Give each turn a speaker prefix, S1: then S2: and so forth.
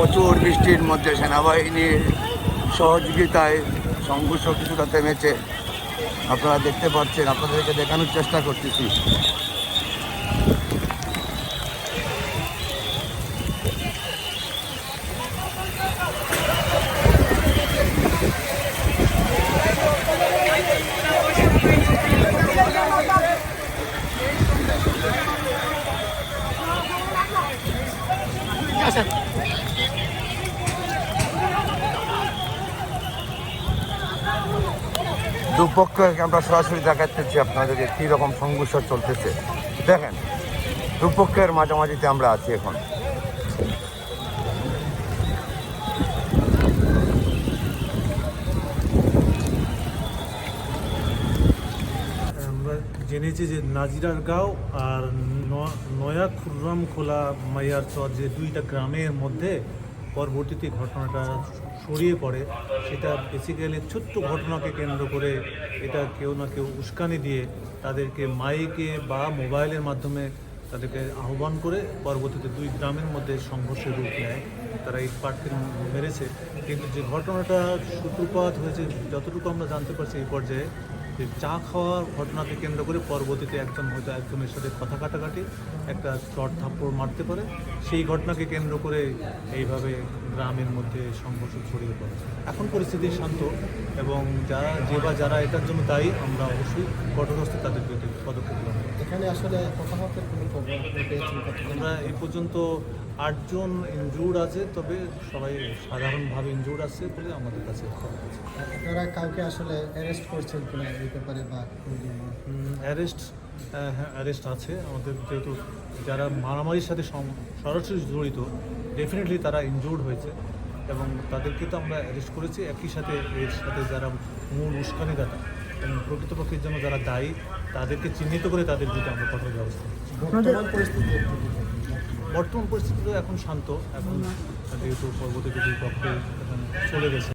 S1: প্রচুর বৃষ্টির মধ্যে সেনাবাহিনীর সহযোগিতায় সংঘর্ষ কিছুটা থেমেছে। আপনারা দেখতে পাচ্ছেন, আপনাদেরকে দেখানোর চেষ্টা করতেছি। দুপক্ষকে আমরা সরাসরি দেখাচ্ছি আপনাদেরকে কী রকম সংঘর্ষ চলতেছে। দেখেন, দুপক্ষের মাঝামাঝিতে আমরা আছি এখন।
S2: জেনেছি যে নাজিরার গাঁও আর নয়া খুররাম খোলা মাইয়ার চর, যে দুইটা গ্রামের মধ্যে পরবর্তীতে ঘটনাটা ছড়িয়ে পড়ে, সেটা বেসিক্যালি ছোট্ট ঘটনাকে কেন্দ্র করে এটা কেউ না কেউ উস্কানি দিয়ে তাদেরকে মাইকে বা মোবাইলের মাধ্যমে তাদেরকে আহ্বান করে পরবর্তীতে দুই গ্রামের মধ্যে সংঘর্ষের রূপ নেয়। তারা এই পার্টকে মেরেছে। কিন্তু যে ঘটনাটা সূত্রপাত হয়েছে, যতটুকু আমরা জানতে পারছি এই পর্যায়ে যে চা খাওয়ার ঘটনাকে কেন্দ্র করে পরবর্তীতে একজন হয়তো একজনের সাথে কথা কাটাকাটি একটা চট থাপ্পড় মারতে পারে সেই ঘটনাকে কেন্দ্র করে এইভাবে গ্রামের মধ্যে সংঘর্ষ ছড়িয়ে পড়ে এখন পরিস্থিতি শান্ত এবং যারা যে বা যারা এটার জন্য দায়ী, আমরা অবশ্যই কঠোরস্থ তাদের বিরুদ্ধে পদক্ষেপ।
S3: এখানে আসলে হতাহতের কোনো খবর
S2: আমরা এই পর্যন্ত আটজন ইনজুর্ড আছে তবে সবাই সাধারণভাবে ইনজুর্ড আছে বলে আমাদের কাছে
S3: আপনারা কাউকে আসলে অ্যারেস্ট করছেন কিনা এই ব্যাপারে বা
S2: অ্যারেস্ট হ্যাঁ অ্যারেস্ট আছে। আমাদের যেহেতু যারা মারামারির সাথে সরাসরি জড়িত ডেফিনেটলি তারা ইনজুর্ড হয়েছে এবং তাদেরকে তো আমরা অ্যারেস্ট করেছি। একই সাথে এর সাথে যারা মূল উস্কানিদাতা এবং প্রকৃতপক্ষের জন্য যারা দায়ী তাদেরকে চিহ্নিত করে তাদের বিরুদ্ধে আমরা কঠোর ব্যবস্থা
S3: বর্তমান পরিস্থিতি
S2: বর্তমান পরিস্থিতি তো এখন শান্ত। এখন যেহেতু পরবর্তীতে দুই পক্ষ এখন চলে গেছে।